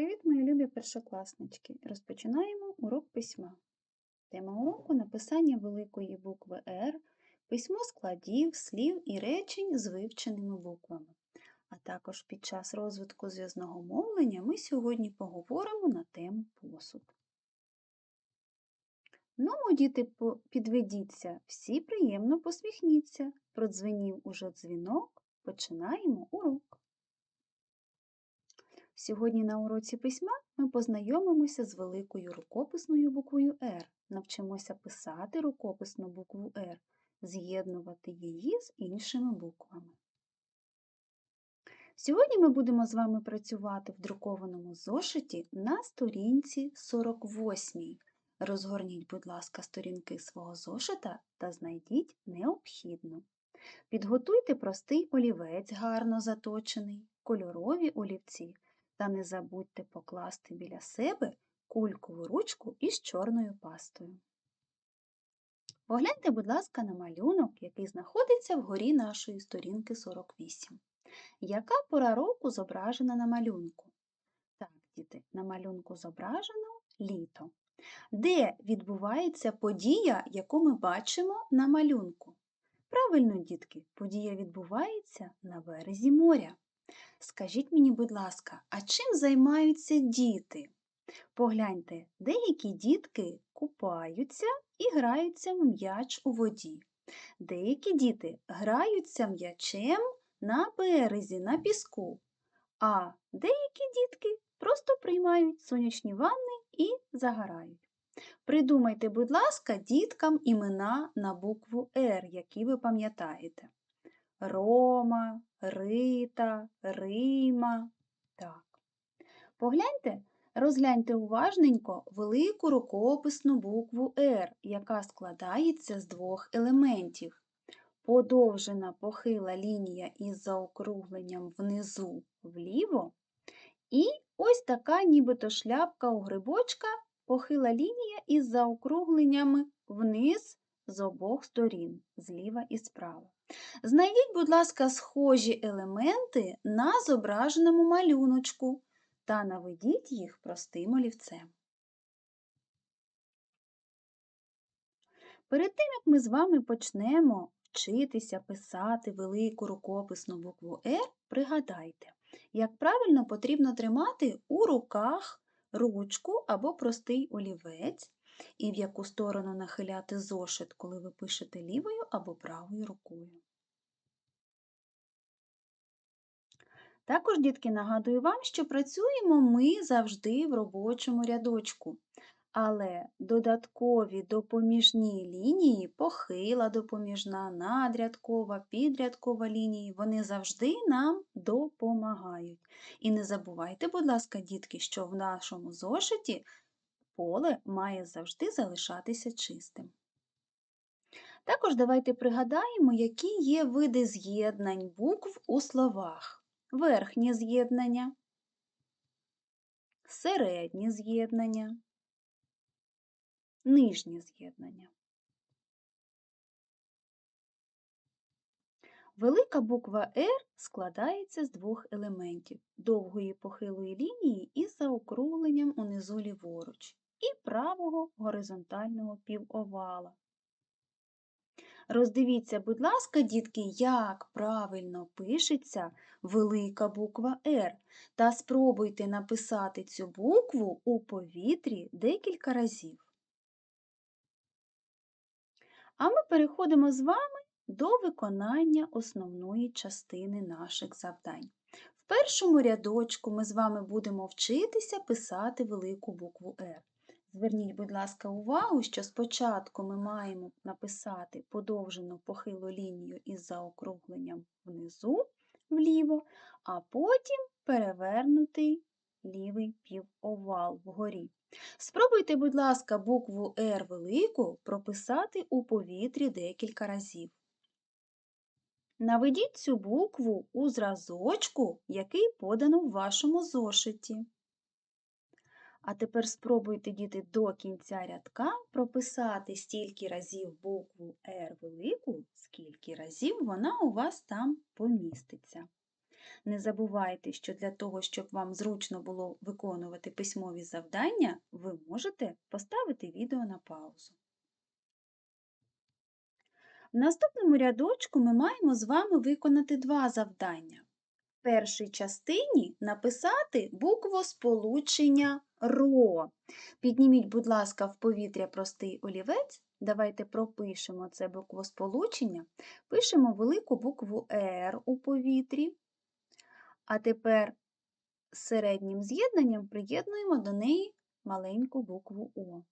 Привіт, мої любі першокласнички! Розпочинаємо урок письма. Тема уроку написання великої букви Р, письмо складів, слів і речень з вивченими буквами. А також під час розвитку зв'язного мовлення ми сьогодні поговоримо на тему посуд. Ну, діти, підведіться, всі приємно посміхніться. Продзвенів уже дзвінок, починаємо урок. Сьогодні на уроці письма ми познайомимося з великою рукописною буквою Р, навчимося писати рукописну букву Р, з'єднувати її з іншими буквами. Сьогодні ми будемо з вами працювати в друкованому зошиті на сторінці 48. Розгорніть, будь ласка, сторінки свого зошита та знайдіть необхідну. Підготуйте простий олівець, гарно заточений, кольорові олівці. Та не забудьте покласти біля себе кулькову ручку із чорною пастою. Погляньте, будь ласка, на малюнок, який знаходиться вгорі нашої сторінки 48. Яка пора року зображена на малюнку? Так, діти, на малюнку зображено літо. Де відбувається подія, яку ми бачимо на малюнку? Правильно, дітки, подія відбувається на березі моря. Скажіть мені, будь ласка, а чим займаються діти? Погляньте, деякі дітки купаються і граються в м'яч у воді. Деякі діти граються м'ячем на березі, на піску, а деякі дітки просто приймають сонячні ванни і загорають. Придумайте, будь ласка, діткам імена на букву Р, які ви пам'ятаєте. Рома, Рита, Рима. Так. Погляньте, розгляньте уважненько велику рукописну букву Р, яка складається з двох елементів. Подовжена похила лінія із заокругленням внизу вліво. І ось така нібито шляпка у грибочка, похила лінія із заокругленнями вниз з обох сторін, зліва і справа. Знайдіть, будь ласка, схожі елементи на зображеному малюночку та наведіть їх простим олівцем. Перед тим, як ми з вами почнемо вчитися писати велику рукописну букву Р, пригадайте, як правильно потрібно тримати у руках ручку або простий олівець, і в яку сторону нахиляти зошит, коли ви пишете лівою або правою рукою. Також, дітки, нагадую вам, що працюємо ми завжди в робочому рядочку, але додаткові допоміжні лінії, похила допоміжна, надрядкова, підрядкова лінії, вони завжди нам допомагають. І не забувайте, будь ласка, дітки, що в нашому зошиті поле має завжди залишатися чистим. Також давайте пригадаємо, які є види з'єднань букв у словах верхнє з'єднання, середнє з'єднання, нижнє з'єднання. Велика буква R складається з двох елементів довгої похилої лінії із заокругленням унизу ліворуч і правого горизонтального півовала. Роздивіться, будь ласка, дітки, як правильно пишеться велика буква Р. Та спробуйте написати цю букву у повітрі декілька разів. А ми переходимо з вами до виконання основної частини наших завдань. В першому рядочку ми з вами будемо вчитися писати велику букву Р. Зверніть, будь ласка, увагу, що спочатку ми маємо написати подовжену похилу лінію із заокругленням внизу вліво, а потім перевернутий лівий півовал вгорі. Спробуйте, будь ласка, букву R велику прописати у повітрі декілька разів. Наведіть цю букву у зразочку, який подано в вашому зошиті. А тепер спробуйте, діти, до кінця рядка прописати стільки разів букву R велику, скільки разів вона у вас там поміститься. Не забувайте, що для того, щоб вам зручно було виконувати письмові завдання, ви можете поставити відео на паузу. В наступному рядочку ми маємо з вами виконати два завдання. В першій частині написати буквосполучення РО. Підніміть, будь ласка, в повітря простий олівець. Давайте пропишемо це буквосполучення. Пишемо велику букву Р у повітрі. А тепер середнім з'єднанням приєднуємо до неї маленьку букву О.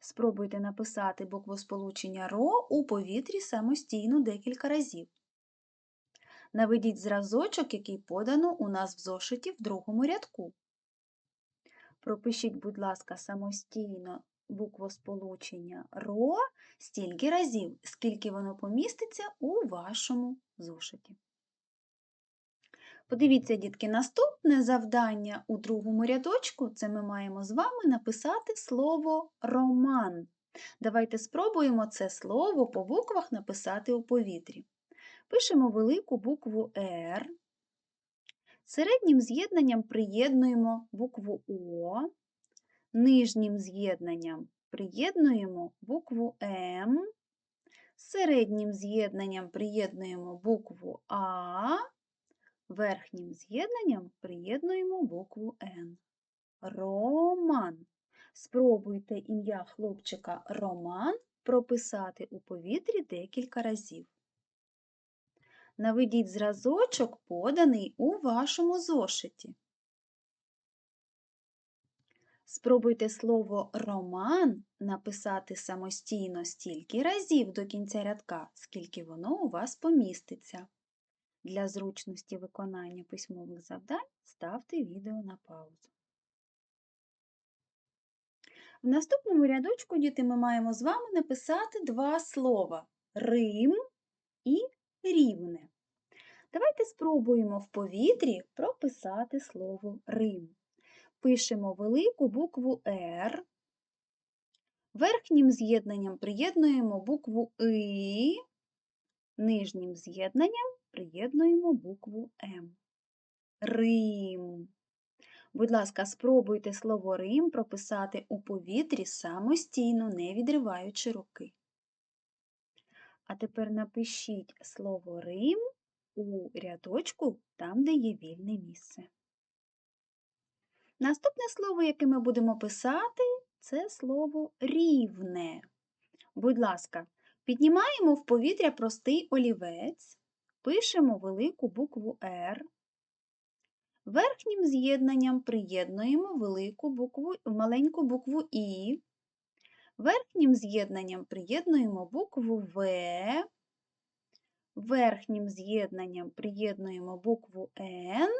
Спробуйте написати буквосполучення РО у повітрі самостійно декілька разів. Наведіть зразочок, який подано у нас в зошиті в другому рядку. Пропишіть, будь ласка, самостійно буквосполучення РО стільки разів, скільки воно поміститься у вашому зошиті. Подивіться, дітки, наступне завдання у другому рядочку це ми маємо з вами написати слово роман. Давайте спробуємо це слово по буквах написати у повітрі. Пишемо велику букву Р. Середнім з'єднанням приєднуємо букву О, нижнім з'єднанням приєднуємо букву М, середнім з'єднанням приєднуємо букву А, верхнім з'єднанням приєднуємо букву Н. Роман. Спробуйте ім'я хлопчика Роман прописати у повітрі декілька разів. Наведіть зразочок, поданий у вашому зошиті. Спробуйте слово роман написати самостійно стільки разів до кінця рядка, скільки воно у вас поміститься. Для зручності виконання письмових завдань ставте відео на паузу. В наступному рядочку, діти, ми маємо з вами написати два слова Рим і рівне. Давайте спробуємо в повітрі прописати слово Рим. Пишемо велику букву Р. Верхнім з'єднанням приєднуємо букву И, нижнім з'єднанням приєднуємо букву М. Рим. Будь ласка, спробуйте слово Рим прописати у повітрі самостійно, не відриваючи руки. А тепер напишіть слово Рим у рядочку там, де є вільне місце. Наступне слово, яке ми будемо писати, це слово рівне. Будь ласка, піднімаємо в повітря простий олівець, пишемо велику букву Р. Верхнім з'єднанням приєднуємо велику букву, маленьку букву І. Верхнім з'єднанням приєднуємо букву В. Верхнім з'єднанням приєднуємо букву Н.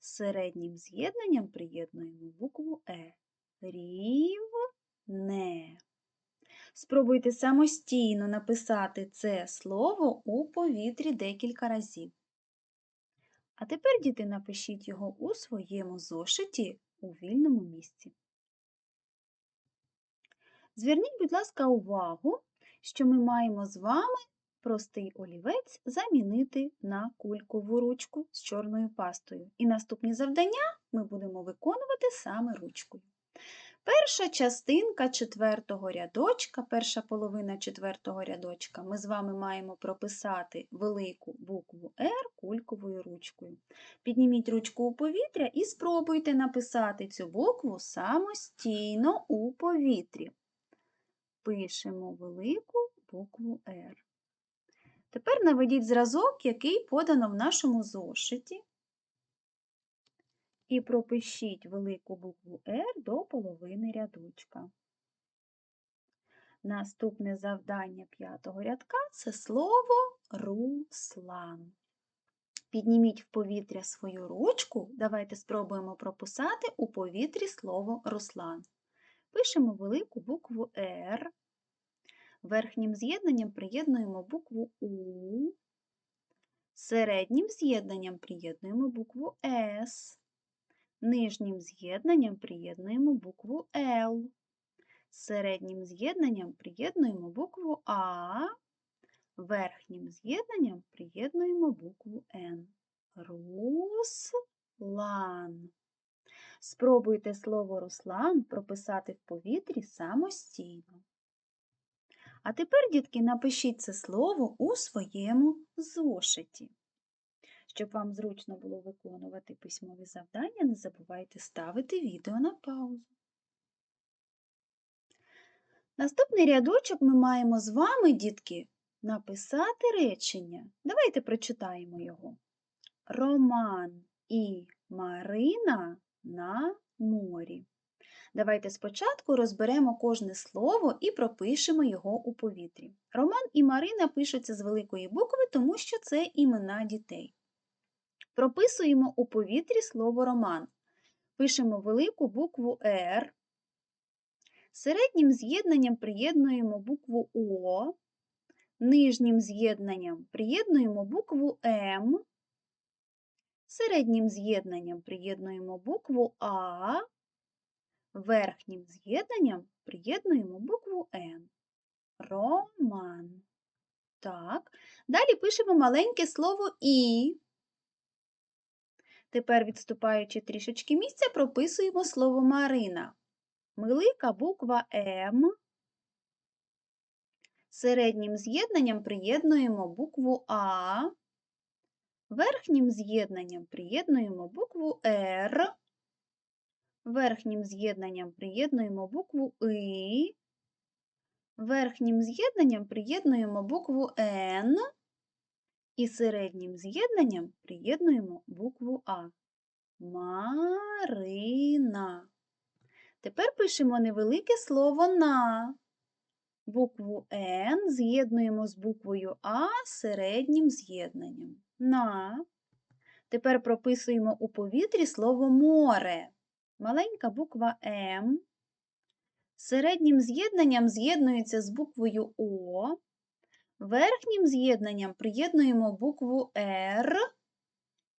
Середнім з'єднанням приєднуємо букву Е. Рівне. Спробуйте самостійно написати це слово у повітрі декілька разів. А тепер, діти, напишіть його у своєму зошиті у вільному місці. Зверніть, будь ласка, увагу, що ми маємо з вами простий олівець замінити на кулькову ручку з чорною пастою. І наступні завдання ми будемо виконувати саме ручкою. Перша частинка четвертого рядочка, перша половина четвертого рядочка, ми з вами маємо прописати велику букву R кульковою ручкою. Підніміть ручку у повітря і спробуйте написати цю букву самостійно у повітрі. Пишемо велику букву R. Тепер наведіть зразок, який подано в нашому зошиті, і пропишіть велику букву R до половини рядочка. Наступне завдання п'ятого рядка це слово руслан. Підніміть в повітря свою ручку, давайте спробуємо прописати у повітрі слово руслан. Пишемо велику букву R. Верхнім з'єднанням приєднуємо букву У, середнім з'єднанням приєднуємо букву С, нижнім з'єднанням приєднуємо букву Л, середнім з'єднанням приєднуємо букву А, верхнім з'єднанням приєднуємо букву Н. Руслан. Спробуйте слово Руслан прописати в повітрі самостійно. А тепер, дітки, напишіть це слово у своєму зошиті. Щоб вам зручно було виконувати письмові завдання, не забувайте ставити відео на паузу. Наступний рядочок ми маємо з вами, дітки, написати речення. Давайте прочитаємо його. Роман і Марина на морі. Давайте спочатку розберемо кожне слово і пропишемо його у повітрі. Роман і Марина пишуться з великої букви, тому що це імена дітей. Прописуємо у повітрі слово роман. Пишемо велику букву Р. Середнім з'єднанням приєднуємо букву О, нижнім з'єднанням приєднуємо букву М, середнім з'єднанням приєднуємо букву А, верхнім з'єднанням приєднуємо букву Н. Роман. Так. Далі пишемо маленьке слово І. Тепер, відступаючи трішечки місця, прописуємо слово Марина. Велика буква М. Середнім з'єднанням приєднуємо букву А. Верхнім з'єднанням приєднуємо букву Р. Верхнім з'єднанням приєднуємо букву И. Верхнім з'єднанням приєднуємо букву Н. І середнім з'єднанням приєднуємо букву А. Марина. Тепер пишемо невелике слово на. Букву Н з'єднуємо з буквою А середнім з'єднанням. На. Тепер прописуємо у повітрі слово море. Маленька буква М. Середнім з'єднанням з'єднується з буквою О. Верхнім з'єднанням приєднуємо букву Р.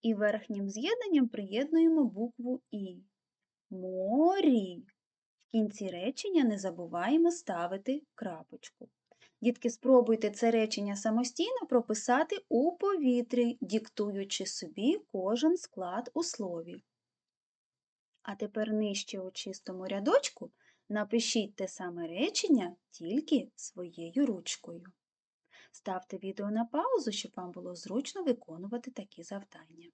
І верхнім з'єднанням приєднуємо букву І. Морі. В кінці речення не забуваємо ставити крапочку. Дітки, спробуйте це речення самостійно прописати у повітрі, диктуючи собі кожен склад у слові. А тепер нижче у чистому рядочку напишіть те саме речення тільки своєю ручкою. Ставте відео на паузу, щоб вам було зручно виконувати такі завдання.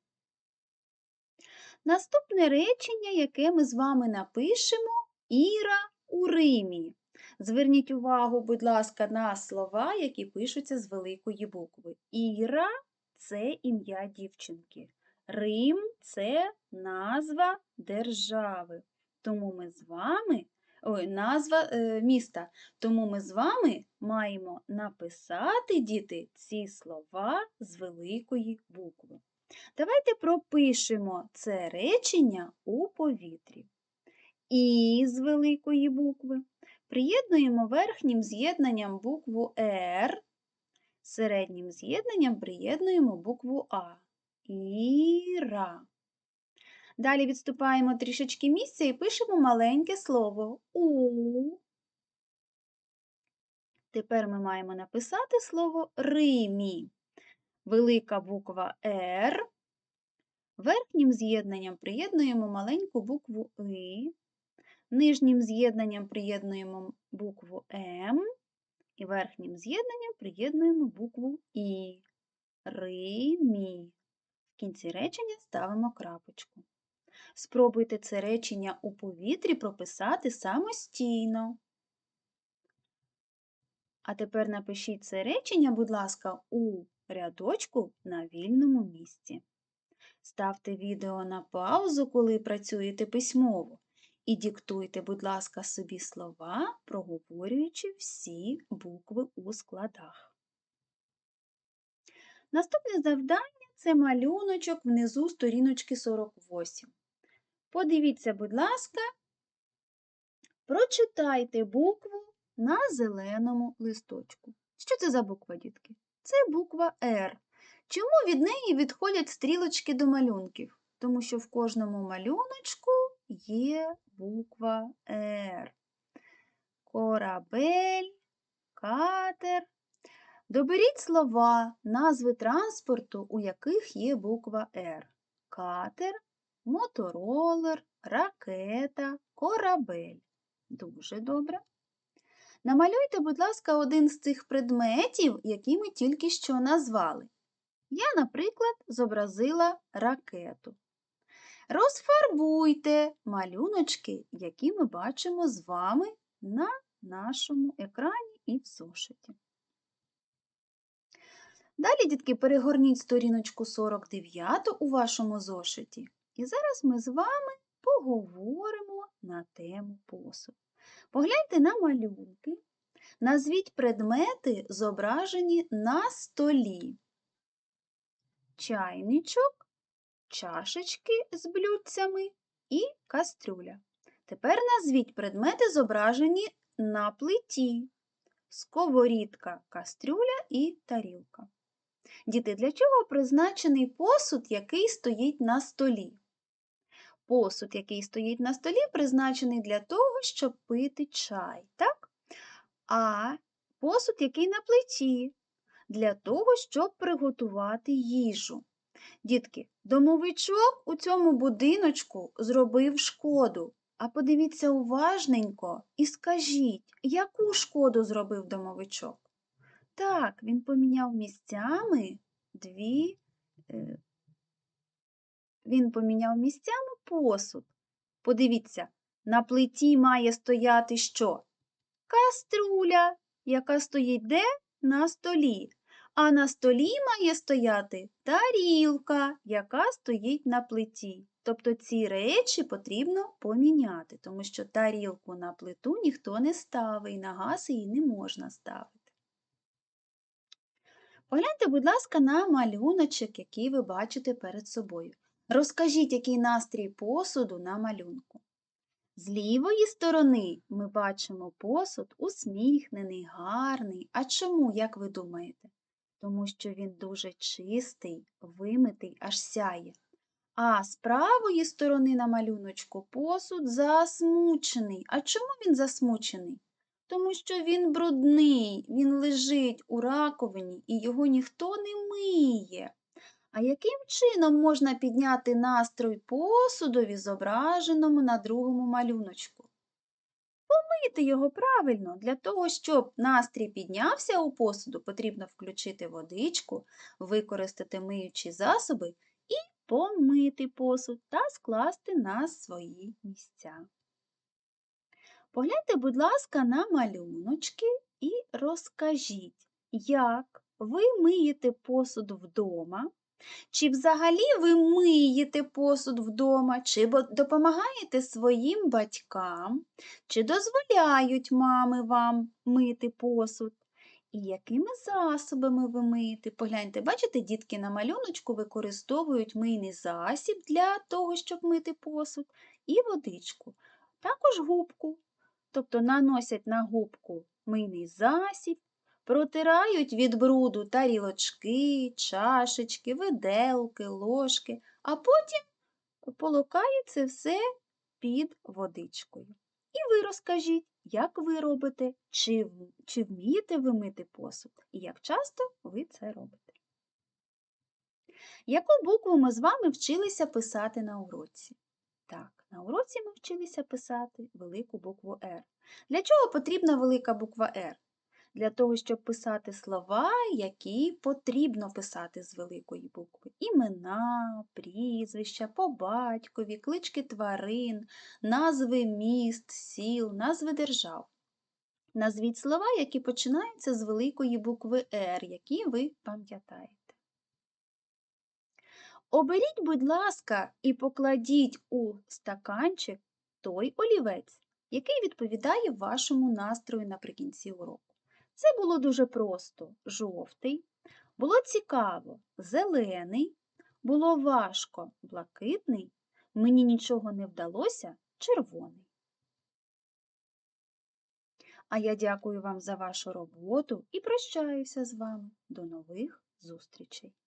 Наступне речення, яке ми з вами напишемо Іра у Римі. Зверніть увагу, будь ласка, на слова, які пишуться з великої букви. Іра це ім'я дівчинки. Рим це назва держави. Тому ми з вами, ой, назва е, міста. Тому ми з вами маємо написати, діти, ці слова з великої букви. Давайте пропишемо це речення у повітрі. І з великої букви приєднуємо верхнім з'єднанням букву Р, середнім з'єднанням приєднуємо букву А. Іра. Далі відступаємо трішечки місця і пишемо маленьке слово У. Тепер ми маємо написати слово Римі. Велика буква Р. Верхнім з'єднанням приєднуємо маленьку букву И. Нижнім з'єднанням приєднуємо букву М. І верхнім з'єднанням приєднуємо букву І. Римі. В кінці речення ставимо крапочку. Спробуйте це речення у повітрі прописати самостійно. А тепер напишіть це речення, будь ласка, у рядочку на вільному місці. Ставте відео на паузу, коли працюєте письмово, і диктуйте, будь ласка, собі слова, проговорюючи всі букви у складах. Наступне завдання це малюночок внизу сторіночки 48. Подивіться, будь ласка, прочитайте букву на зеленому листочку. Що це за буква, дітки? Це буква Р. Чому від неї відходять стрілочки до малюнків? Тому що в кожному малюночку є буква Р. Корабель, катер. Доберіть слова, назви транспорту, у яких є буква Р. Катер, моторолер, ракета, корабель. Дуже добре. Намалюйте, будь ласка, один з цих предметів, які ми тільки що назвали. Я, наприклад, зобразила ракету. Розфарбуйте малюночки, які ми бачимо з вами на нашому екрані і в зошиті. Далі, дітки, перегорніть сторіночку 49 у вашому зошиті. І зараз ми з вами поговоримо на тему посуд. Погляньте на малюнки. Назвіть предмети, зображені на столі. Чайничок, чашечки з блюдцями і кастрюля. Тепер назвіть предмети, зображені на плиті. Сковорідка, кастрюля і тарілка. Діти, для чого призначений посуд, який стоїть на столі? Посуд, який стоїть на столі, призначений для того, щоб пити чай, так? А посуд, який на плиті, для того, щоб приготувати їжу. Дітки, домовичок у цьому будиночку зробив шкоду. А подивіться уважненько і скажіть, яку шкоду зробив домовичок? Так, він поміняв місцями дві, е, він поміняв місцями посуд. Подивіться, на плиті має стояти що? Каструля, яка стоїть де? На столі. А на столі має стояти тарілка, яка стоїть на плиті. Тобто ці речі потрібно поміняти, тому що тарілку на плиту ніхто не ставить, і на газ її не можна ставити. Погляньте, будь ласка, на малюночок, який ви бачите перед собою. Розкажіть, який настрій посуду на малюнку. З лівої сторони ми бачимо посуд усміхнений, гарний. А чому, як ви думаєте? Тому що він дуже чистий, вимитий, аж сяє. А з правої сторони на малюночку посуд засмучений. А чому він засмучений? Тому що він брудний, він лежить у раковині і його ніхто не миє. А яким чином можна підняти настрой посудові, зображеному на другому малюночку? Помити його правильно. Для того, щоб настрій піднявся у посуду, потрібно включити водичку, використати миючі засоби і помити посуд та скласти на свої місця. Погляньте, будь ласка, на малюночки і розкажіть, як ви миєте посуд вдома, чи взагалі ви миєте посуд вдома, чи допомагаєте своїм батькам, чи дозволяють мами вам мити посуд? І якими засобами ви миєте? Погляньте, бачите, дітки на малюночку використовують мийний засіб для того, щоб мити посуд, і водичку, також губку. Тобто наносять на губку мийний засіб, протирають від бруду тарілочки, чашечки, виделки, ложки, а потім полокають це все під водичкою. І ви розкажіть, як ви робите, чи, чи вмієте ви мити посуд, і як часто ви це робите. Яку букву ми з вами вчилися писати на уроці? Так, на уроці ми вчилися писати велику букву Р. Для чого потрібна велика буква Р? Для того, щоб писати слова, які потрібно писати з великої букви. Імена, прізвища, по батькові, клички тварин, назви міст, сіл, назви держав. Назвіть слова, які починаються з великої букви Р, які ви пам'ятаєте. Оберіть, будь ласка, і покладіть у стаканчик той олівець, який відповідає вашому настрою наприкінці уроку. Це було дуже просто. Жовтий, було цікаво. Зелений, було важко. Блакитний, мені нічого не вдалося. Червоний. А я дякую вам за вашу роботу і прощаюся з вами. До нових зустрічей!